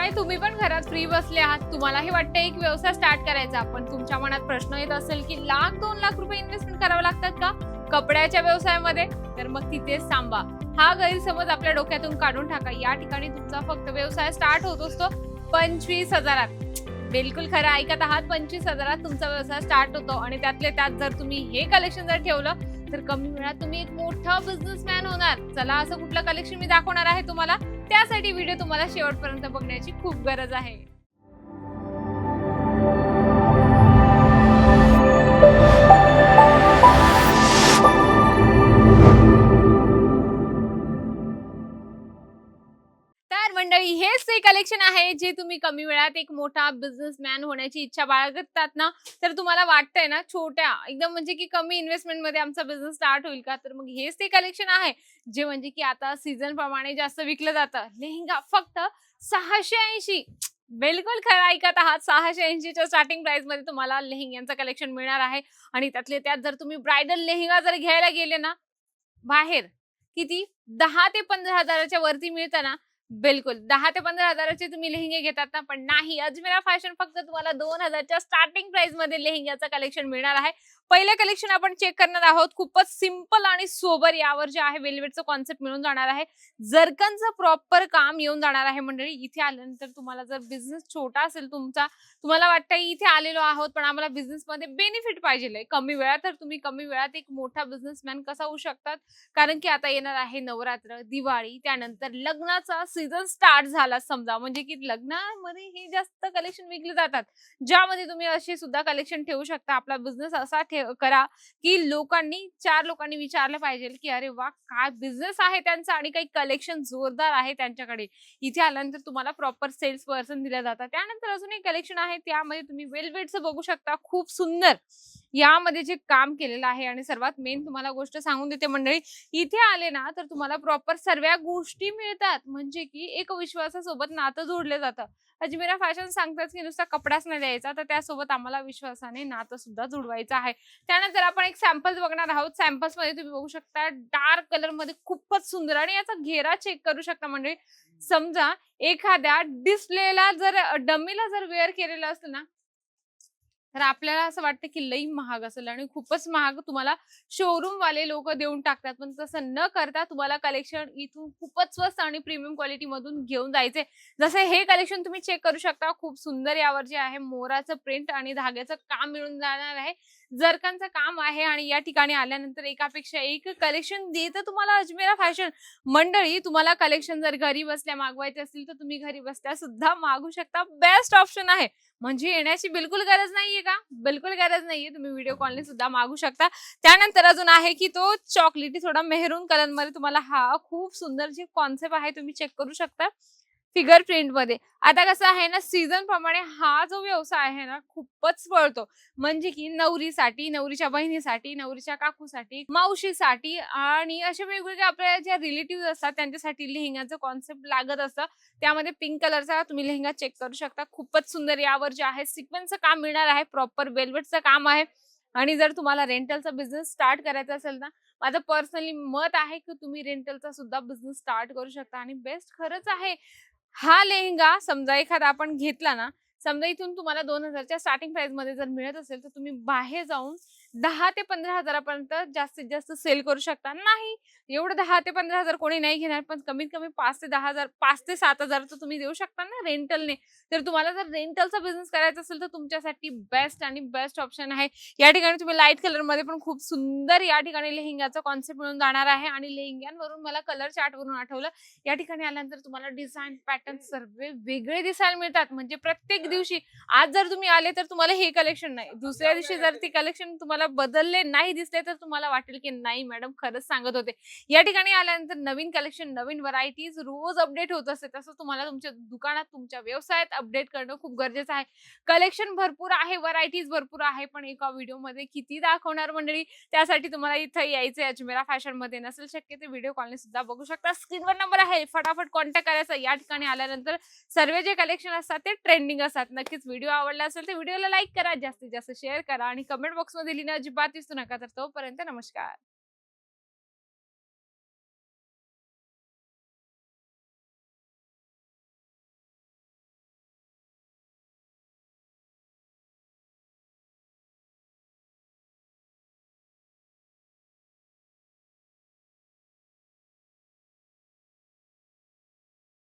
काय तुम्ही पण घरात फ्री बसले आहात. तुम्हालाही वाटतं एक व्यवसाय स्टार्ट करायचा. पण तुमच्या मनात प्रश्न येत असेल की लाख दोन लाख रुपये इन्व्हेस्टमेंट करावं लागतात का? कपड्याच्या व्यवसायामध्ये? तर मग तिथेच थांबा. हा गैरसमज आपल्या डोक्यातून काढून टाका. या ठिकाणी तुमचा फक्त व्यवसाय स्टार्ट होत असतो पंचवीस हजारात. बिलकुल खरं ऐकत आहात पंचवीस हजारात तुमचा व्यवसाय स्टार्ट होतो. आणि त्यातले त्यात जर तुम्ही हे कलेक्शन जर ठेवलं तर कमी वेळात तुम्ही एक मोठा बिझनेसमॅन होणार. चला असं कुठलं कलेक्शन मी दाखवणार आहे तुम्हाला? त्यासाठी व्हिडिओ तुम्हाला शेवटपर्यंत बघण्याची खूप गरज आहे. हेच आहे जे तुम्ही कमी वेळात एक मोठा बिझनेसमॅन होण्याची इच्छा बाळगतात ना तर तुम्हाला वाटतंय ना छोट्या एकदम म्हणजे की कमी इन्व्हेस्टमेंटमध्ये आमचा बिझनेस स्टार्ट होईल का? तर मग हेच ते कलेक्शन आहे जे म्हणजे की आता सीझन प्रमाणे जास्त विकलं जातं. लेहंगा फक्त सहाशे ऐंशी बिलकुल खरं ऐकत आहात सहाशे ऐंशीच्या स्टार्टिंग प्राइसमध्ये तुम्हाला लेहंग्यांचं कलेक्शन मिळणार आहे. आणि त्यातले त्यात जर तुम्ही ब्रायडल लेहंगा जर घ्यायला गेले ना बाहेर किती? दहा ते पंधरा हजाराच्या वरती मिळतं ना बिलकुल. दहा ते पंधरा हजाराचे तुम्ही लेहंगे घेतात ना पण नाही. अजमेरा फॅशन फक्त तुम्हाला दोन हजारच्या स्टार्टिंग प्राइसमध्ये लेहंग्याचं कलेक्शन मिळणार आहे. पहिलं कलेक्शन आपण चेक करणार आहोत. खूपच सिंपल आणि सोबर यावर जे आहे वेल्वेटचं कॉन्सेप्ट मिळून जाणार आहे. जरकनचं प्रॉपर काम येऊन जाणार आहे मंडळी. इथे आल्यानंतर तुम्हाला जर बिझनेस छोटा असेल तुमचा तुम्हाला वाटतं इथे आलेलो आहोत पण आम्हाला बिझनेसमध्ये बेनिफिट पाहिजे कमी वेळात तर तुम्ही कमी वेळात एक मोठा बिझनेसमॅन कसा होऊ शकतात? कारण की आता येणार आहे नवरात्र दिवाळी त्यानंतर लग्नाचा सीझन स्टार्ट झाला समजा. म्हणजे की लग्नामध्ये हे जास्त कलेक्शन विकले जातात. ज्यामध्ये तुम्ही असे सुद्धा कलेक्शन ठेवू शकता. आपला बिझनेस असा ठेव करा की लोकांनी चार लोकांनी विचारलं पाहिजे की अरे वा काय बिझनेस आहे त्यांचा आणि काही कलेक्शन जोरदार आहे त्यांच्याकडे. इथे आल्यानंतर तुम्हाला प्रॉपर सेल्स पर्सन दिल्या जातात. त्यानंतर अजून एक कलेक्शन आहे. त्यामध्ये तुम्ही वेलवेटचं बघू शकता. खूप सुंदर. यामध्ये जे काम केलेलं आहे आणि सर्वात मेन तुम्हाला गोष्ट सांगून देते मंडळी इथे आले ना तर तुम्हाला प्रॉपर सर्व गोष्टी मिळतात. म्हणजे की एक विश्वासासोबत नातं जोडलं जातं. अजमेरा फॅशन सांगतात की नुसता कपडाच नाही द्यायचा तर त्यासोबत आम्हाला विश्वासाने नातं सुद्धा जुडवायचं आहे. त्यानंतर आपण एक सॅम्पल्स बघणार आहोत. सॅम्पल्समध्ये तुम्ही बघू शकता डार्क कलरमध्ये खूपच सुंदर आणि याचा घेरा चेक करू शकता म्हणजे समजा एखाद्या डिस्प्लेला जर डमीला जर वेअर केलेलं असतं ना तर आपल्याला असं वाटतं की लई महाग असेल आणि खूपच महाग तुम्हाला शोरूम वाले लोक देऊन टाकतात. पण तसं न करता तुम्हाला कलेक्शन इथून खूपच स्वस्त आणि प्रीमियम क्वालिटी मधून घेऊन जायचे जसे हे कलेक्शन तुम्ही चेक करू शकता. खूप सुंदर यावर जे आहे मोराचं प्रिंट आणि धाग्याचं काम मिळून जाणार आहे. जरकांचं काम आहे आणि या ठिकाणी आल्यानंतर एकापेक्षा एक कलेक्शन देत तुम्हाला अजमेरा फॅशन मंडळी तुम्हाला कलेक्शन जर घरी बसल्या मागवायचे असतील तर तुम्ही घरी बसल्या सुद्धा मागू शकता. बेस्ट ऑप्शन आहे. म्हणजे येण्याची बिलकुल गरज नाहीये का? बिलकुल गरज नाहीये. तुम्ही व्हिडिओ कॉलने सुद्धा मागू शकता. त्यानंतर अजून आहे की तो चॉकलेटी थोडा मेहरून कलरमध्ये तुम्हाला हा खूप सुंदर जे कॉन्सेप्ट आहे तुम्ही चेक करू शकता. फिगर प्रिंटमध्ये आता कसं आहे ना सीझन प्रमाणे हा जो व्यवसाय आहे ना खूपच पळतो म्हणजे की नवरीसाठी नवरीच्या बहिणीसाठी नवरीच्या काकूसाठी मावशीसाठी आणि असे वेगवेगळे आपल्या ज्या रिलेटिव्ह असतात त्यांच्यासाठी लेहंग्याचं कॉन्सेप्ट लागत असतं. त्यामध्ये पिंक कलरचा तुम्ही लेहंगा चेक करू शकता. खूपच सुंदर यावर जे आहे सिक्वेन्सचं काम मिळणार आहे. प्रॉपर वेल्वेटचं काम आहे. आणि जर तुम्हाला रेंटलचा बिझनेस स्टार्ट करायचा असेल ना माझं पर्सनली मत आहे की तुम्ही रेंटलचा सुद्धा बिझनेस स्टार्ट करू शकता. आणि बेस्ट खरंच आहे. हा लेहंगा समजा एखादा आपण घेतला ना समजा इथून तुम्हाला दोन हजारच्या स्टार्टिंग प्राइसमध्ये जर मिळत असेल तर तुम्ही बाहेर जाऊन दहा ते पंधरा हजारापर्यंत जास्तीत जास्त सेल करू शकता. नाही एवढं दहा ते पंधरा हजार कोणी नाही घेणार पण कमीत कमी पाच ते दहा हजार पाच ते सात हजार तर तुम्ही देऊ शकता ना रेंटलने. तर तुम्हाला जर रेंटलचा बिझनेस करायचा असेल तर तुमच्यासाठी बेस्ट आणि बेस्ट ऑप्शन आहे. या ठिकाणी तुम्ही लाइट कलरमध्ये पण खूप सुंदर या ठिकाणी लेहंग्याचा कॉन्सेप्ट मिळून जाणार आहे आणि लेहंग्यांवरून मला कलर चार्ट वरून आठवलं. या ठिकाणी आल्यानंतर तुम्हाला डिझाईन पॅटर्न सर्व वेगळे दिसायला मिळतात. म्हणजे प्रत्येक दिवशी आज जर तुम्ही आले तर तुम्हाला हे कलेक्शन नाही. दुसऱ्या दिवशी जर ते कलेक्शन तुम्हाला बदलले नाही दिसले तर तुम्हाला वाटेल की नाही मॅडम खरंच सांगत होते. या ठिकाणी आल्यानंतर नवीन कलेक्शन नवीन व्हरायटीज रोज अपडेट होत असते. तसं तुम्हाला तुमच्या दुकानात तुमच्या व्यवसायात अपडेट करणं खूप गरजेचं आहे. कलेक्शन भरपूर आहे व्हरायटीज भरपूर आहे पण एका व्हिडिओमध्ये किती दाखवणार मंडळी? त्यासाठी तुम्हाला इथं यायचं अजमेरा फॅशनमध्ये. नसेल शक्य ते व्हिडिओ कॉलने सुद्धा बघू शकता. स्क्रीनवर नंबर आहे. फटाफट कॉन्टॅक्ट करायचा. या ठिकाणी आल्यानंतर सर्व जे कलेक्शन असतात ते ट्रेंडिंग असतात. नक्कीच व्हिडिओ आवडला असेल तर व्हिडिओला लाईक करा. जास्तीत जास्त शेअर करा आणि कमेंट बॉक्समध्ये लिहिणं अजिबात विसरू नका. तर तोपर्यंत नमस्कार.